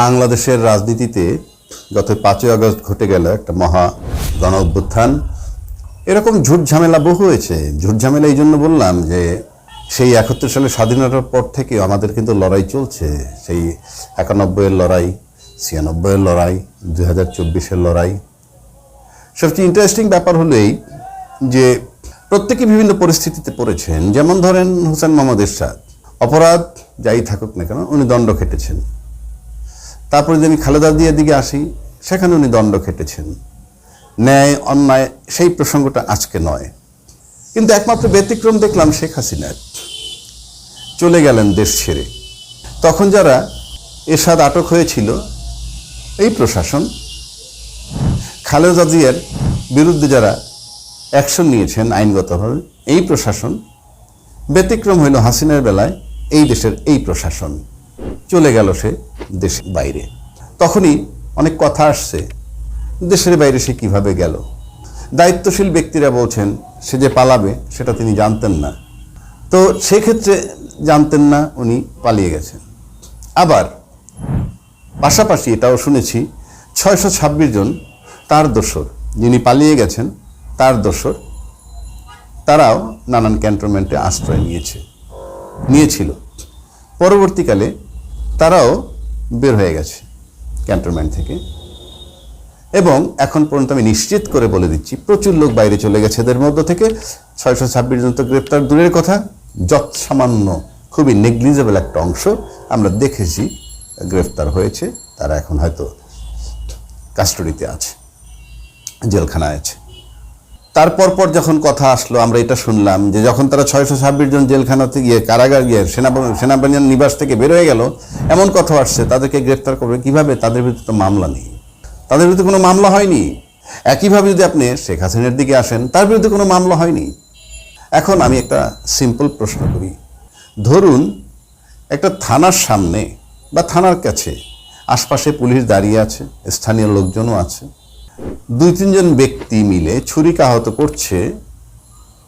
বাংলাদেশের রাজনীতিতে গত পাঁচই আগস্ট ঘটে গেল একটা মহা গণ অভ্যুত্থান এরকম ঝুট ঝামেলা বহু হয়েছে। ঝুট ঝামেলা এই জন্য বললাম যে সেই একাত্তর সালে স্বাধীনতার পর থেকে আমাদের কিন্তু লড়াই চলছে। সেই একানব্বইয়ের লড়াই, ছিয়ানব্বইয়ের লড়াই দু হাজার চব্বিশের লড়াই। সবচেয়ে ইন্টারেস্টিং ব্যাপার হলো এই যে প্রত্যেকে বিভিন্ন পরিস্থিতিতে পড়েছেন। যেমন ধরেন হোসেন মোহাম্মদ এরশাদ। অপরাধ যাই থাকুক না কেন, উনি দণ্ড খেটেছেন। তারপরে যদি আমি খালেদা দিয়ার দিকে আসি, সেখানে উনি দণ্ড খেটেছেন। ন্যায়, অন্যায়, সেই প্রসঙ্গটা আজকে নয়। কিন্তু একমাত্র ব্যতিক্রম দেখলাম শেখ হাসিনার। চলে গেলেন দেশ ছেড়ে। তখন যারা এরশাদ আটক হয়েছিল, এই প্রশাসন, খালেদা জিয়ার বিরুদ্ধে যারা অ্যাকশন নিয়েছেন আইনগতভাবে, এই প্রশাসন, ব্যতিক্রম হইল হাসিনার বেলায় এই দেশের এই প্রশাসন। চলে গেল সে দেশের বাইরে। তখনই অনেক কথা আসছে, দেশের বাইরে সে কীভাবে গেল? দায়িত্বশীল ব্যক্তিরা বলছেন, সে যে পালাবে, সেটা তিনি জানতেন না। তো সেক্ষেত্রে জানতেন না, উনি পালিয়ে গেছেন। আবার পাশাপাশি এটাও শুনেছি, ছয়শো ছাব্বিশ জন তার দোসর, যিনি পালিয়ে গেছেন, তার দোসর, তারাও নানান ক্যান্টনমেন্টে আশ্রয় নিয়েছে, নিয়েছিল। পরবর্তীকালে তারাও বের হয়ে গেছে ক্যান্টনমেন্ট থেকে। এবং এখন পর্যন্ত আমি নিশ্চিত করে বলে দিচ্ছি, প্রচুর লোক বাইরে চলে গেছে এদের মধ্য থেকে। ছয়শো ছাব্বিশ জন তো গ্রেপ্তার, দূরের কথা। যৎ সামান্য খুবই নেগলিজেবল একটা অংশ আমরা দেখেছি গ্রেফতার হয়েছে। তারা এখন হয়তো কাস্টডিতে আছে, জেলখানায় আছে। তারপর পর যখন কথা আসলো, আমরা এটা শুনলাম যে যখন তারা ছয়শো ছাব্বিশ জন জেলখানাতে গিয়ে কারাগার গিয়ে সেনাবাহিনী নিবাস থেকে বের হয়ে গেল, এমন কথা আসছে, তাদেরকে গ্রেফতার করবে কীভাবে? তাদের বিরুদ্ধে তো মামলা নেই। তাদের বিরুদ্ধে কোনো মামলা হয়নি। একইভাবে যদি আপনি শেখ হাসিনার দিকে আসেন, তার বিরুদ্ধে কোনো মামলা হয়নি। এখন আমি একটা সিম্পল প্রশ্ন করি। ধরুন একটা থানার সামনে বা থানার কাছে আশপাশে পুলিশ দাঁড়িয়ে আছে, স্থানীয় লোকজনও আছে দুই তিনজন ব্যক্তি মিলে ছুরিকাহত করছে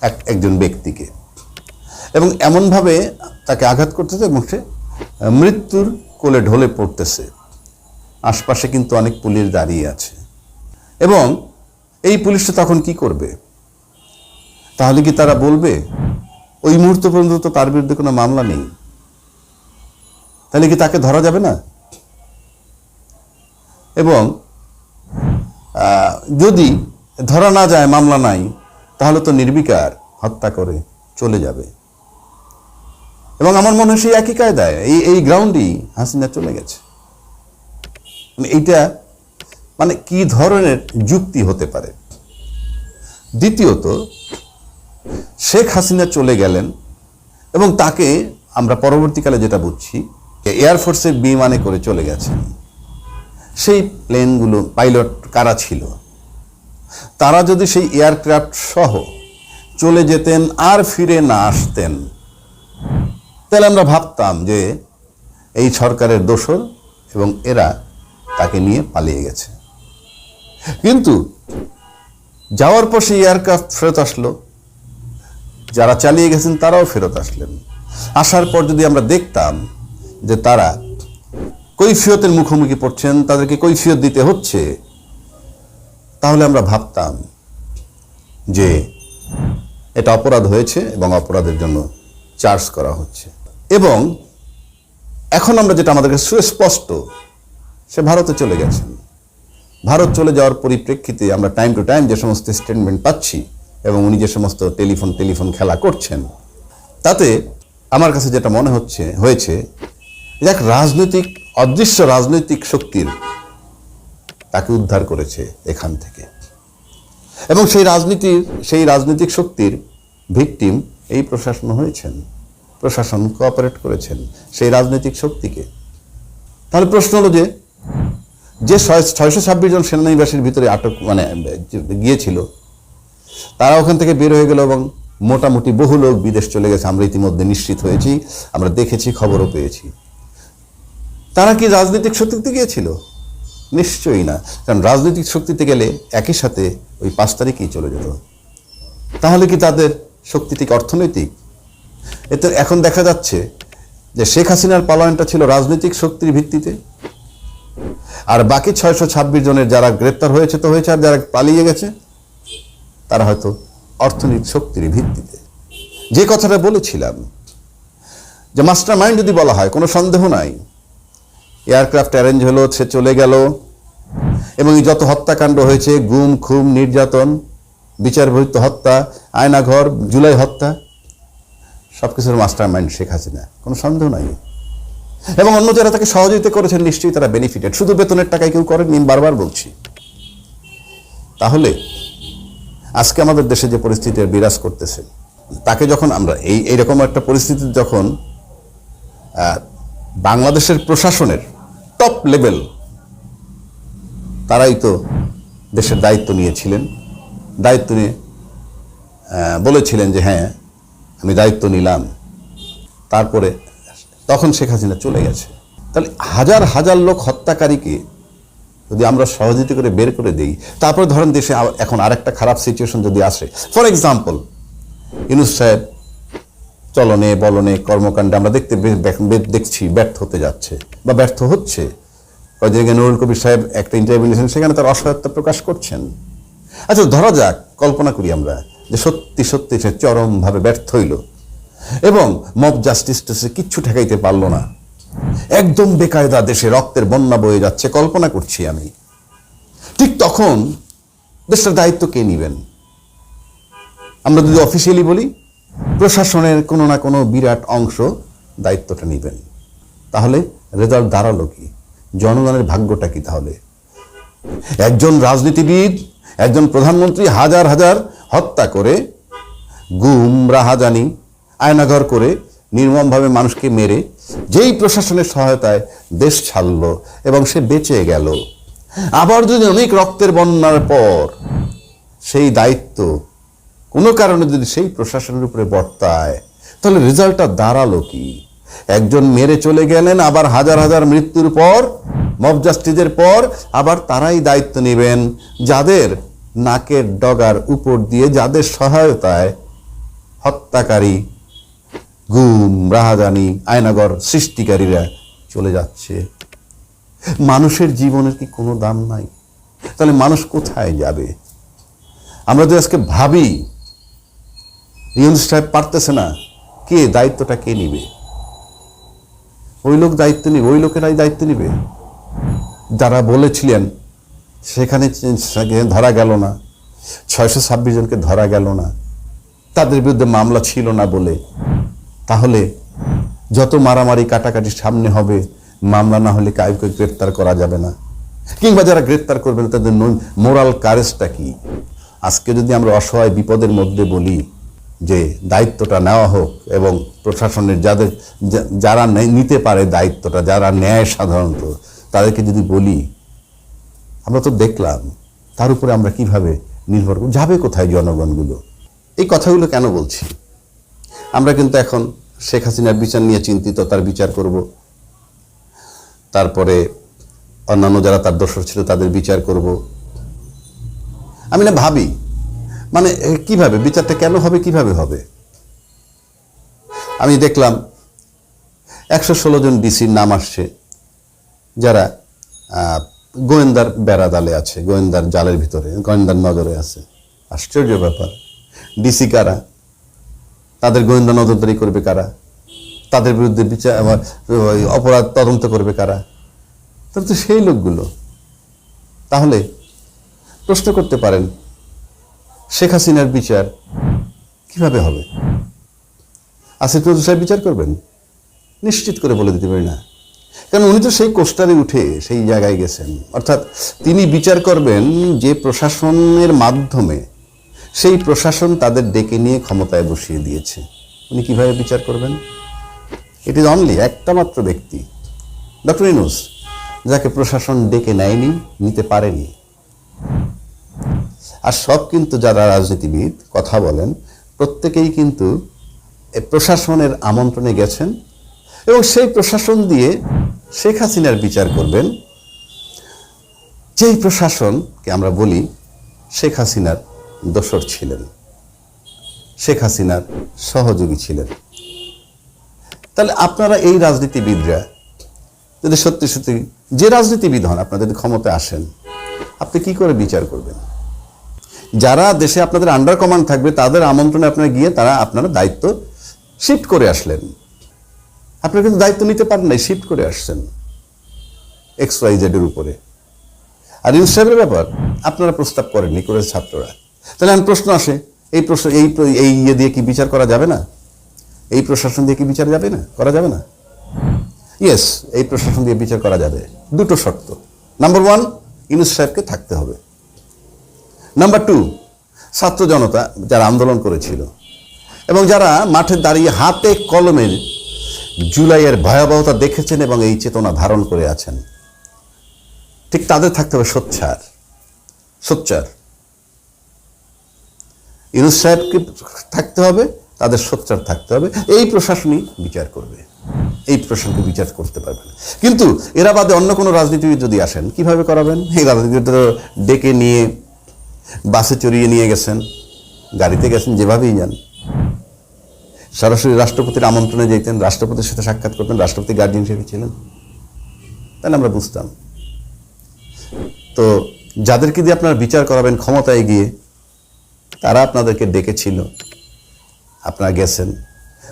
এক একজন ব্যক্তিকে। এবং এমনভাবে তাকে আঘাত করতেছে এবং সে মৃত্যুর কোলে ঢলে পড়তেছে। আশপাশে কিন্তু অনেক পুলিশ দাঁড়িয়ে আছে। এবং এই পুলিশটা তখন কি করবে? তাহলে কি তারা বলবে, ওই মুহূর্ত পর্যন্ত তো তার বিরুদ্ধে কোনো মামলা নেই তাহলে কি তাকে ধরা যাবে না? এবং যদি ধরা না যায় মামলা নাই, তাহলে তো নির্বিকার হত্যা করে চলে যাবে। এবং আমার মনে হয় সেই একই কায়দায় এই এই গ্রাউন্ডেই হাসিনা চলে গেছে। মানে এইটা মানে কি ধরনের যুক্তি হতে পারে? দ্বিতীয়ত, শেখ হাসিনা চলে গেলেন এবং তাকে আমরা পরবর্তীকালে যেটা বুঝছি এয়ারফোর্সের বিমানে করে চলে গেছেন। সেই প্লেনগুলো পাইলট কারা ছিল? তারা যদি সেই এয়ারক্রাফট সহ চলে যেতেন আর ফিরে না আসতেন, তাহলে আমরা ভাবতাম যে এই সরকারের দোষর এবং এরা তাকে নিয়ে পালিয়ে গেছে। কিন্তু যাওয়ার পর সেই এয়ারক্রাফট ফেরত আসলো। যারা চালিয়ে গেছেন তারাও ফেরত আসলেন। আসার পর যদি আমরা দেখতাম যে তারা কৈফিয়তের মুখোমুখি পড়ছেন, তাদেরকে কৈফিয়ত দিতে হচ্ছে। তাহলে আমরা ভাবতাম যে এটা অপরাধ হয়েছে এবং অপরাধের জন্য চার্জ করা হচ্ছে। এবং এখন আমরা যেটা আমাদের সুস্পষ্ট, সে ভারতে চলে গেছেন। ভারত চলে যাওয়ার পরিপ্রেক্ষিতে আমরা টাইম টু টাইম যে সমস্ত স্টেটমেন্ট পাচ্ছি এবং উনি যে সমস্ত টেলিফোন টেলিফোন খেলা করছেন, তাতে আমার কাছে যেটা মনে হচ্ছে, হয়েছে এক রাজনৈতিক অদৃশ্য রাজনৈতিক শক্তির তাকে উদ্ধার করেছে এখান থেকে। এবং সেই রাজনীতির, সেই রাজনৈতিক শক্তির ভিকটিম এই প্রশাসন হয়েছেন, প্রশাসন কোঅপারেট করেছেন সেই রাজনৈতিক শক্তিকে। তাহলে প্রশ্ন হলো যে যে ছয়শো ছাব্বিশ জন সেনানিবাসীর ভিতরে আটক মানে গিয়েছিল, তারা ওখান থেকে বের হয়ে গেল এবং মোটামুটি বহু লোক বিদেশ চলে গেছে। আমরা ইতিমধ্যে নিশ্চিত হয়েছি, আমরা দেখেছি, খবরও পেয়েছি। তারা কি রাজনৈতিক শক্তিতে গিয়েছিল? নিশ্চয়ই না। কারণ রাজনৈতিক শক্তিতে গেলে একই সাথে ওই পাঁচ তারিখেই চলে যেত। তাহলে কি তাদের শক্তি থেকে অর্থনৈতিক এতে এখন দেখা যাচ্ছে যে শেখ হাসিনার পালায়নটা ছিল রাজনৈতিক শক্তির ভিত্তিতে। আর বাকি ছয়শো ছাব্বিশ জনের যারা গ্রেপ্তার হয়েছে তো হয়েছে, আর যারা পালিয়ে গেছে, তারা হয়তো অর্থনৈতিক শক্তির ভিত্তিতে। যে কথাটা বলেছিলাম, যে মাস্টার মাইন্ড যদি বলা হয়, কোনো সন্দেহ নাই। এয়ারক্রাফট অ্যারেঞ্জ হলো, সে চলে গেল। এবং যত হত্যাকাণ্ড হয়েছে, গুম খুম নির্যাতন বিচার বহির্ত হত্যা, আয়নাঘর, জুলাই হত্যা সব কিছুর মাস্টার মাইন্ড শেখ হাসিনা। কোনো সন্দেহ নাই। এবং অন্য যারা তাকে সহযোগিতা করেছেন, নিশ্চয়ই তারা বেনিফিটেড শুধু বেতনের টাকায় কেউ করেননি বারবার বলছি। তাহলে, আজকে আমাদের দেশে যে পরিস্থিতি বিরাজ করতেছে, তাকে যখন আমরা এই, এইরকম একটা পরিস্থিতি যখন বাংলাদেশের প্রশাসনের টপ লেভেল তারাই তো দেশের দায়িত্ব নিয়েছিলেন। দায়িত্ব নিয়ে বলেছিলেন যে হ্যাঁ আমি দায়িত্ব নিলাম। তারপরে তখন শেখ হাসিনা চলে গেছে। তাহলে হাজার হাজার লোক হত্যাকারীকে যদি আমরা সহযোগিতা করে বের করে দিই, তারপরে ধরেন দেশে এখন আরেকটা খারাপ সিচুয়েশন যদি আসে। ফর এক্সাম্পল ইনুস সাহেব চলনে, বলনে, কর্মকাণ্ডে আমরা দেখতে দেখছি, ব্যর্থ হতে যাচ্ছে বা ব্যর্থ হচ্ছে। কয়েকদিন আগে নুরুল কবির সাহেব একটা ইন্টারভিউ নিয়েছেন, সেখানে তার অসহায়ত্ব প্রকাশ করছেন। আচ্ছা ধরা যাক, কল্পনা করি আমরা যে সত্যি সত্যি সে চরমভাবে ব্যর্থ হইল এবং মব জাস্টিস সে কিচ্ছু ঠেকাইতে পারল না। একদম বেকায়দা দেশে রক্তের বন্যা বয়ে যাচ্ছে, কল্পনা করছি আমি। ঠিক তখন দেশটার দায়িত্ব কে নিবেন? আমরা যদি অফিসিয়ালি বলি প্রশাসনের কোনো না কোনো বিরাট অংশ দায়িত্বটা নেবেন। তাহলে রেজাল্ট দাঁড়াল কি? জনগণের ভাগ্যটা কি তাহলে? একজন রাজনীতিবিদ, একজন প্রধানমন্ত্রী হাজার হাজার হত্যা করে গুম রাহাজানি আয়নাঘর করে, নির্মমভাবে মানুষকে মেরে, যেই প্রশাসনের সহায়তায় দেশ ছাড়ল এবং সে বেঁচে গেল। আবার যদি অনেক রক্তের বন্যার পর সেই দায়িত্ব কোনো কারণে যদি সেই প্রশাসনের উপরে বর্তায়, তাহলে রেজাল্টটা দাঁড়াল কি? একজন মেরে চলে গেলেন, আবার হাজার হাজার মৃত্যুর পর মব জাস্টিসের পর, আবার তারাই দায়িত্ব নেবেন। যাদের নাকের ডগার উপর দিয়ে, যাদের সহায়তায় হত্যাকারী, গুম, রাহাজানি, আয়নাগর সৃষ্টিকারীরা চলে যাচ্ছে। মানুষের জীবনের কি কোনো দাম নাই? তাহলে মানুষ কোথায় যাবে? আমরা যদি আজকে ভাবি রিয়েন্স সাহেব পারতেছে না, কে দায়িত্বটা কে নিবে? ওই লোক দায়িত্ব নিবে, ওই লোকেরাই দায়িত্ব নিবে। যারা বলেছিলেন, সেখানে ধরা গেল না, ছয়শো ছাব্বিশ জনকে ধরা গেল না, তাদের বিরুদ্ধে মামলা ছিল না বলে। তাহলে যত মারামারি কাটাকাটি সামনে হবে, মামলা না হলে কাউকে গ্রেপ্তার করা যাবে না। কিংবা যারা গ্রেপ্তার করবেন, তাদের মোরাল কারেজটা কি? আজকে যদি আমরা অসহায় বিপদের মধ্যে বলি যে দায়িত্বটা নেওয়া হোক এবং প্রশাসনের যাদের যারা নিতে পারে দায়িত্বটা, যারা নেয় সাধারণত, তাদেরকে যদি বলি, আমরা তো দেখলাম, তার উপরে আমরা কীভাবে নির্ভর করব যাবে কোথায় জনগণগুলো? এই কথাগুলো কেন বলছি? আমরা কিন্তু এখন শেখ হাসিনার বিচার নিয়ে চিন্তিত, তার বিচার করব। তারপরে অন্যান্য যারা তার দোষর ছিল, তাদের বিচার করব। আমি না ভাবি মানে কীভাবে? বিচারটা কেন হবে? কীভাবে হবে? আমি দেখলাম একশো ষোলো জন ডিসির নাম আসছে, যারা গোয়েন্দার বেড়াদালে আছে, গোয়েন্দার জালের ভিতরে, গোয়েন্দার নজরে আছে। আশ্চর্য ব্যাপার। ডিসি কারা? তাদের গোয়েন্দা নজরদারি করবে কারা? তাদের বিরুদ্ধে বিচার অপরাধ তদন্ত করবে কারা? তাহলে তো সেই লোকগুলো। তাহলে প্রশ্ন করতে পারেন শেখ হাসিনার বিচার কীভাবে হবে? আসিফ নজরুল সাহেব বিচার করবেন? নিশ্চিত করে বলে দিতে পারি না। কারণ উনি তো সেই কোস্টারে উঠে সেই জায়গায় গেছেন। অর্থাৎ তিনি বিচার করবেন যে প্রশাসনের মাধ্যমে সেই প্রশাসন তাদের ডেকে নিয়ে ক্ষমতায় বসিয়ে দিয়েছে। উনি কীভাবে বিচার করবেন? ইট ইজ অনলি একটা মাত্র ব্যক্তি, ডক্টর ইনুস যাকে প্রশাসন ডেকে নেয়নি, নিতে পারেনি। আর সব কিন্তু যারা রাজনীতিবিদ কথা বলেন, প্রত্যেকেই কিন্তু প্রশাসনের আমন্ত্রণে গেছেন এবং সেই প্রশাসন দিয়ে শেখ হাসিনার বিচার করবেন। যেই প্রশাসনকে আমরা বলি, শেখ হাসিনার দোসর ছিলেন। শেখ হাসিনার সহযোগী ছিলেন। তাহলে আপনারা এই রাজনীতিবিদরা যদি সত্যি সত্যি, যে রাজনীতিবিদ হন, আপনারা যদি ক্ষমতায় আসেন, আপনি কি করে বিচার করবেন? যারা দেশে আপনাদের আন্ডার কমান্ড থাকবে, তাদের আমন্ত্রণে আপনারা গিয়ে তারা আপনারা দায়িত্ব শিফট করে আসলেন। আপনারা কিন্তু দায়িত্ব নিতে পারেন নাই শিফট করে আসছেন এক্স ওয়াই জেডের উপরে। আর ইনস্টাবের ব্যাপার, আপনারা প্রস্তাব করেননি করে ছাত্ররা। তাহলে এখন প্রশ্ন আসে, এই প্রশ্ন, এই এই ইয়ে দিয়ে কি বিচার করা যাবে না? এই প্রশাসন দিয়ে কি বিচার যাবে না? করা যাবে না? ইয়েস এই প্রশাসন দিয়ে বিচার করা যাবে। দুটো শর্ত। নাম্বার ওয়ান ইউনুস থাকতে হবে। নাম্বার টু ছাত্র জনতা যারা আন্দোলন করেছিল এবং যারা মাঠে দাঁড়িয়ে হাতে কলমে জুলাইয়ের ভয়াবহতা দেখেছেন এবং এই চেতনা ধারণ করে আছেন, ঠিক তাদের থাকতে হবে সোচ্চার সোচ্চার। ইউনুস সাহেবকে থাকতে হবে, তাদের সোচ্চার থাকতে হবে, এই প্রশাসনই বিচার করবে, এই প্রশাসনকে বিচার করতে পারবে না। কিন্তু এরা বাদে অন্য কোনো রাজনীতিবিদ যদি আসেন, কীভাবে করাবেন? এই রাজনীতিবিদ ডেকে নিয়ে বাসে চড়িয়ে নিয়ে গেছেন, গাড়িতে গেছেন, যেভাবেই যান। সরাসরি রাষ্ট্রপতির আমন্ত্রণে যেতেন, রাষ্ট্রপতির সাথে সাক্ষাৎ করতেন, রাষ্ট্রপতি গার্ডিয়ান হিসেবে ছিলেন। তাহলে আমরা বুঝতাম। তো যাদেরকে দিয়ে আপনারা বিচার করাবেন, ক্ষমতায় গিয়ে, তারা আপনাদেরকে ডেকেছিল। আপনারা গেছেন।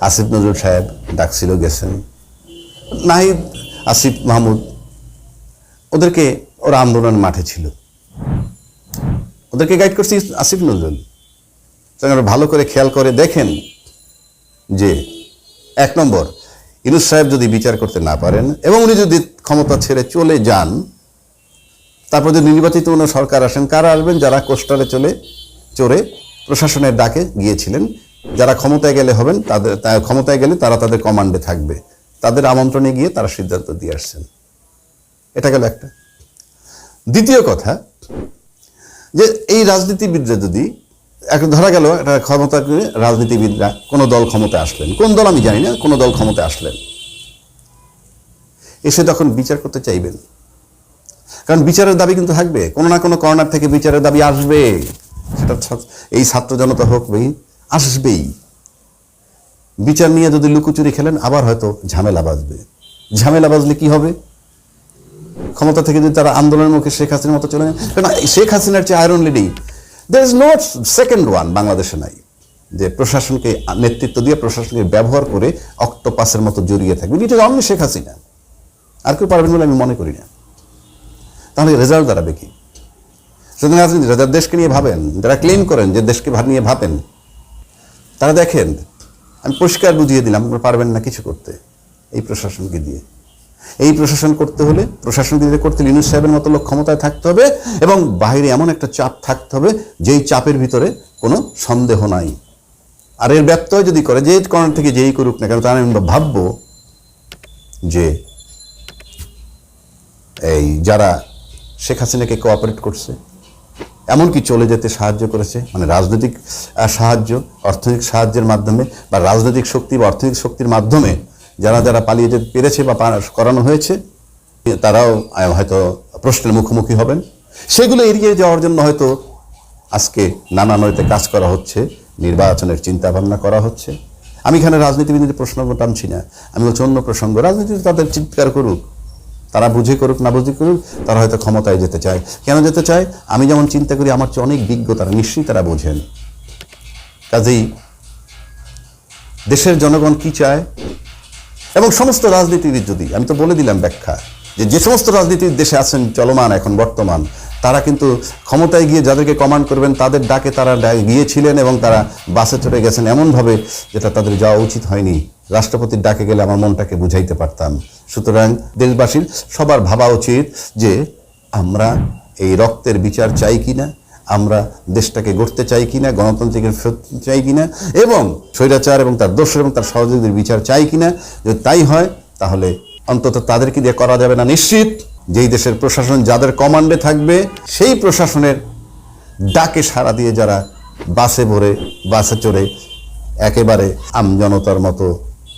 আসিফ নজরুল সাহেব ডাকছিল গেছেন। নাহিদ, আসিফ মাহমুদ, ওদেরকে ওরা আন্দোলন মাঠে ছিল। ওদেরকে গাইড করছি আসিফ নজরুল। ভালো করে খেয়াল করে দেখেন যে এক নম্বর, ইনুস সাহেব যদি বিচার করতে না পারেন এবং উনি যদি ক্ষমতা ছেড়ে চলে যান, তারপর যদি নির্বাচিত কোনো সরকার আসেন, কারা আসবেন? যারা কোস্টারে চলে, চড়ে প্রশাসনের ডাকে গিয়েছিলেন, যারা ক্ষমতায় গেলে হবেন, তাদের ক্ষমতায় গেলে তারা তাদের কমান্ডে থাকবে। তাদের আমন্ত্রণে গিয়ে তারা সিদ্ধান্ত দিয়ে আসছেন। এটা গেল একটা। দ্বিতীয় কথা যে এই রাজনীতিবিদরা যদি, এখন ধরা গেল একটা ক্ষমতা রাজনীতিবিদরা কোনো দল ক্ষমতায় আসলেন। কোন দল আমি জানি না, কোনো দল ক্ষমতায় আসলেন। এসে তখন বিচার করতে চাইবেন। কারণ বিচারের দাবি কিন্তু থাকবে। কোনো না কোনো কর্নার থেকে বিচারের দাবি আসবে। সেটা এই ছাত্র জনতা হোক ভাই আসবেই। বিচার নিয়ে যদি লুকোচুরি খেলেন, আবার হয়তো ঝামেলা বাজবে। ঝামেলা বাজলে কি হবে? ক্ষমতা থেকে যদি তারা আন্দোলনের মুখে শেখ হাসিনার মতো চলে যান কারণ শেখ হাসিনার চেয়ে আয়রন লিডিং দের ইজ নো সেকেন্ড ওয়ান বাংলাদেশে নাই, যে প্রশাসনকে নেতৃত্ব দিয়ে প্রশাসনকে ব্যবহার করে অক্টোপাসের মতো জড়িয়ে থাকবে। এটা অন্য শেখ হাসিনা। আর কেউ পারবেন বলে আমি মনে করি না। তাহলে রেজাল্ট দাঁড়াবে কি? সুতরাং রাজনীতি যারা দেশকে নিয়ে ভাবেন, যারা ক্লেম করেন যে দেশকে ভা- নিয়ে ভাবেন, তারা দেখেন, আমি পরিষ্কার বুঝিয়ে দিলাম, আপনারা পারবেন না কিছু করতে এই প্রশাসনকে দিয়ে। এই প্রশাসন করতে হলে, প্রশাসন দিয়ে করতে হলে ইউনুস সাহেবের মতো লোক ক্ষমতায় থাকতে হবে এবং বাইরে এমন একটা চাপ থাকতে হবে, যেই চাপের ভিতরে কোনো সন্দেহ নাই। আর এর ব্যত্যয় যদি করে, যে কর্নার থেকে যেই করুক না কেন তাহলে আমি ভাববো যে এই যারা শেখ হাসিনাকে কোঅপারেট করছে, এমনকি চলে যেতে সাহায্য করেছে মানে রাজনৈতিক সাহায্য, অর্থনৈতিক সাহায্যের মাধ্যমে বা রাজনৈতিক শক্তি বা অর্থনৈতিক শক্তির মাধ্যমে যারা যারা পালিয়ে যেতে পেরেছে বা করানো হয়েছে, তারাও হয়তো প্রশ্নের মুখোমুখি হবেন। সেগুলো এড়িয়ে যাওয়ার জন্য হয়তো আজকে নানা নয়তে কাজ করা হচ্ছে, নির্বাচনের চিন্তা ভাবনা করা হচ্ছে। আমি এখানে রাজনীতিবিদদের প্রশ্ন টানছি না। আমি বলছি অন্য প্রসঙ্গ রাজনীতি তাদের চিৎকার করুক। তারা বুঝে করুক, না বুঝে করুক, তারা হয়তো ক্ষমতায় যেতে চায়। কেন যেতে চায়? আমি যেমন চিন্তা করি, আমার চেয়ে অনেক বিজ্ঞ, তারা নিশ্চয়ই তারা বোঝেন। কাজেই দেশের জনগণ কি চায়? এবং সমস্ত রাজনীতিবিদ যদি, আমি তো বলে দিলাম ব্যাখ্যা, যে যে সমস্ত রাজনীতির দেশে আছেন, চলমান এখন, বর্তমান, তারা কিন্তু ক্ষমতায় গিয়ে যাদেরকে কমান্ড করবেন, তাদের ডাকে তারা গিয়েছিলেন এবং তারা বাসে চড়ে গেছেন। এমনভাবে যেটা তাদের যাওয়া উচিত হয়নি। রাষ্ট্রপতির ডাকে গেলে আমার মনটাকে বুঝাইতে পারতাম। সুতরাং দেশবাসীর সবার ভাবা উচিত যে, আমরা এই রক্তের বিচার চাই কিনা আমরা দেশটাকে গড়তে চাই কিনা গণতান্ত্রিক ফেরত চাই কিনা, এবং স্বৈরাচার এবং তার দোষ এবং তার সহযোগীদের বিচার চাই কিনা, যদি তাই হয়, তাহলে অন্তত তাদেরকে দিয়ে করা যাবে না নিশ্চিত। যেই দেশের প্রশাসন যাদের কমান্ডে থাকবে, সেই প্রশাসনের ডাকে সাড়া দিয়ে যারা বাসে ভরে, বাসে চড়ে, একেবারে আমজনতার মতো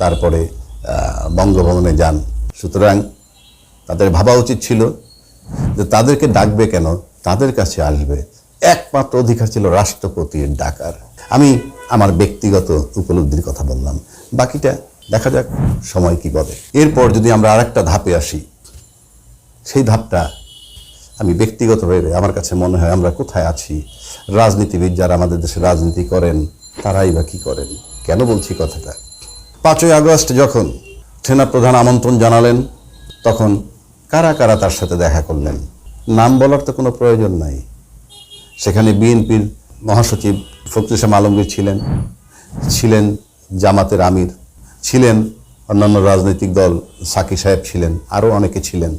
তারপরে বঙ্গভবনে যান। সুতরাং তাদের ভাবা উচিত ছিল যে তাদেরকে ডাকবে কেন? তাদের কাছে আসবে। একমাত্র অধিকার ছিল রাষ্ট্রপতির ডাকার। আমি আমার ব্যক্তিগত উপলব্ধির কথা বললাম। বাকিটা দেখা যাক সময় কি বলে। এরপর যদি আমরা আরেকটা ধাপে আসি, সেই ধাপটা আমি ব্যক্তিগতভাবে আমার কাছে মনে হয় আমরা কোথায় আছি? রাজনীতিবিদ যারা আমাদের দেশে রাজনীতি করেন, তারাই বা কী করেন? কেন বলছি কথাটা? পাঁচই আগস্ট যখন সেনাপ্রধান আমন্ত্রণ জানালেন, তখন কারা কারা তার সাথে দেখা করলেন? নাম বলার তো কোনো প্রয়োজন নাই। সেখানে বিএনপির মহাসচিব ফখরুল ইসলাম আলমগীর ছিলেন ছিলেন জামাতের আমির, ছিলেন অন্যান্য রাজনৈতিক দল সাকি সাহেব ছিলেন, আরও অনেকে ছিলেন।